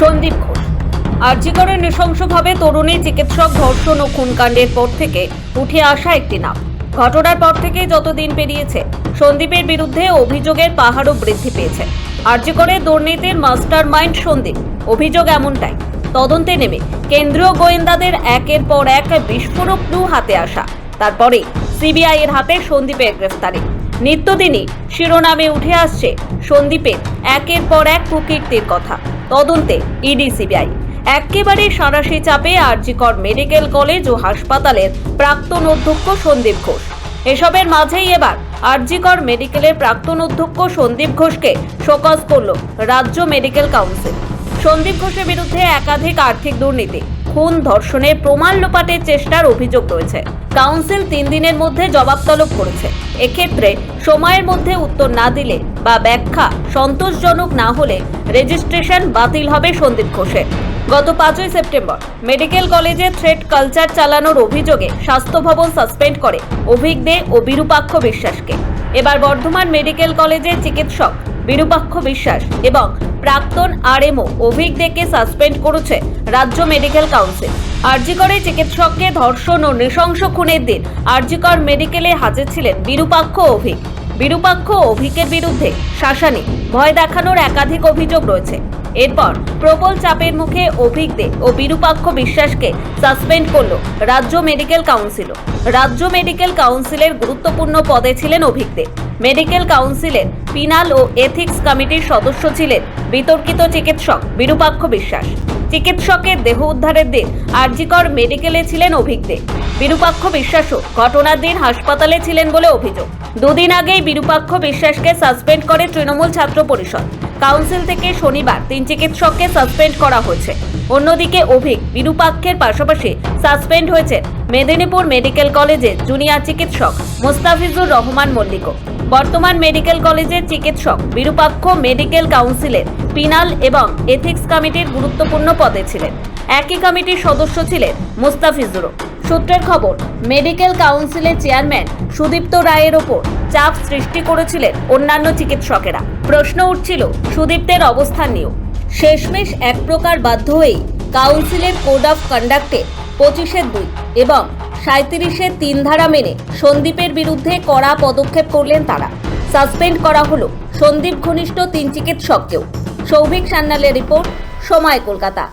সন্দীপ ঘোষ। আর্যিকরের নৃশংসভাবে তরুণী চিকিৎসক ধর্ষণ ও খুনকাণ্ডের পর থেকে উঠে আসা একটি নাম। ঘটনার পর থেকে যতদিন পেরিয়েছে, সন্দীপের বিরুদ্ধে অভিযোগের পাহাড়ও বৃদ্ধি পেয়েছে। আর্যিকরের দুর্নীতির মাস্টার মাইন্ড সন্দীপ। অভিযোগ এমনটাই, তদন্তে নেমে কেন্দ্রীয় গোয়েন্দাদের একের পর এক বিস্ফোরক ক্লু হাতে আসা। তারপরে সিবিআই এর হাতে সন্দীপের গ্রেফতারি। নিত্যদিনই শিরোনামে উঠে আসছে সন্দীপের একের পর এক কুকীর্তির কথা। তদন্তে ইডি সিবিআই। একেবারে সাঁড়াশি চাপে আরজিকর মেডিকেল কলেজ ও হাসপাতালের প্রাক্তন অধ্যক্ষ সন্দীপ ঘোষ। এসবের মাঝেই এবার আরজিকর মেডিকেলের প্রাক্তন অধ্যক্ষ সন্দীপ ঘোষকে শোকজ করল রাজ্য মেডিকেল কাউন্সিল। সন্দীপ ঘোষের বিরুদ্ধে একাধিক আর্থিক দুর্নীতি খুন ধর্ষণের প্রমাণ লোপাটের চেষ্টার অভিযোগ রয়েছে। কাউন্সিল তিন দিনের মধ্যে জবাব তলব করেছে। এক্ষেত্রে সময়ের মধ্যে উত্তর না দিলে বা ব্যাখ্যা সন্তোষজনক না হলে রেজিস্ট্রেশন বাতিল হবে সন্দীপ ঘোষের। গত পাঁচই সেপ্টেম্বর মেডিকেল কলেজে থ্রেড কালচার চালানোর অভিযোগে স্বাস্থ্য ভবন সাসপেন্ড করে অভিক দে ও বিরূপাক্ষ বিশ্বাসকে। এবার বর্ধমান মেডিকেল কলেজের চিকিৎসক বিরূপাক্ষ বিশ্বাস এবং প্রাক্তন আরএমও অভিক দেকে সাসপেন্ড করেছে রাজ্য মেডিকেল কাউন্সিল। আরজিকরে চিকিৎসককে ধর্ষণ ও নৃশংস খুনের দিন আরজিকর মেডিকেলে হাজির ছিলেন বিরূপাক্ষ অভিক। বিরূপাক্ষ অভিকের বিরুদ্ধে শাসানি, ভয় দেখানোর একাধিক অভিযোগ রয়েছে। এরপর প্রবল চাপের মুখে অভিক দে ও বিরূপাক্ষ বিশ্বাসকে সাসপেন্ড করল রাজ্য মেডিকেল কাউন্সিলও। রাজ্য মেডিকেল কাউন্সিলের গুরুত্বপূর্ণ পদে ছিলেন অভিক দে। মেডিকেল কাউন্সিলের পিনাল ও এথিক্স কমিটির সদস্য ছিলেন বিতর্কিত চিকিৎসক বিরূপাক্ষ বিশ্বাস। চিকিৎসকের দেহ উদ্ধারের দিন আরজিকর মেডিকেলে ছিলেন অভিক দে। বিরূপাক্ষ বিশ্বাসও ঘটনার দিন হাসপাতালে ছিলেন বলে অভিযোগ। দুদিন আগেই বিরূপাক্ষ বিশ্বাসকে সাসপেন্ড করে তৃণমূল ছাত্র পরিষদ। কাউন্সিল থেকে শনিবার তিন চিকিৎসককে সাসপেন্ড করা হয়েছে। অন্যদিকে অভিক বিরুপাক্ষের পাশাপাশি সাসপেন্ড হয়েছে মেদিনীপুর মেডিকেল কলেজের জুনিয়র চিকিৎসক মোস্তাফিজুর রহমান মল্লিকও। বর্তমান মেডিকেল কলেজের চিকিৎসক বিরূপাক্ষ মেডিকেল কাউন্সিলের পিনাল এবং এথিক্স কমিটির গুরুত্বপূর্ণ পদে ছিলেন। একই কমিটির সদস্য ছিলেন মুস্তাফিজুরও। সূত্রের খবর, মেডিকেল কাউন্সিলের চেয়ারম্যান সুদীপ্ত রায়ের ওপর চাপ সৃষ্টি করেছিলেন অন্যান্য চিকিৎসকেরা। প্রশ্ন উঠছিল, সুদীপ্তের অবস্থান নিয়েও। শেষমেশ এক প্রকার বাধ্য হয়েই কাউন্সিলের কোড অফ কন্ডাক্টে পঁচিশের দুই এবং সাঁত্রিশের তিন ধারা মেনে সন্দীপের বিরুদ্ধে কড়া পদক্ষেপ করলেন তারা। সাসপেন্ড করা হলো সন্দীপ ঘনিষ্ঠ তিন চিকিৎসককেও। সৌভিক সান্যালের রিপোর্ট, সময় কলকাতা।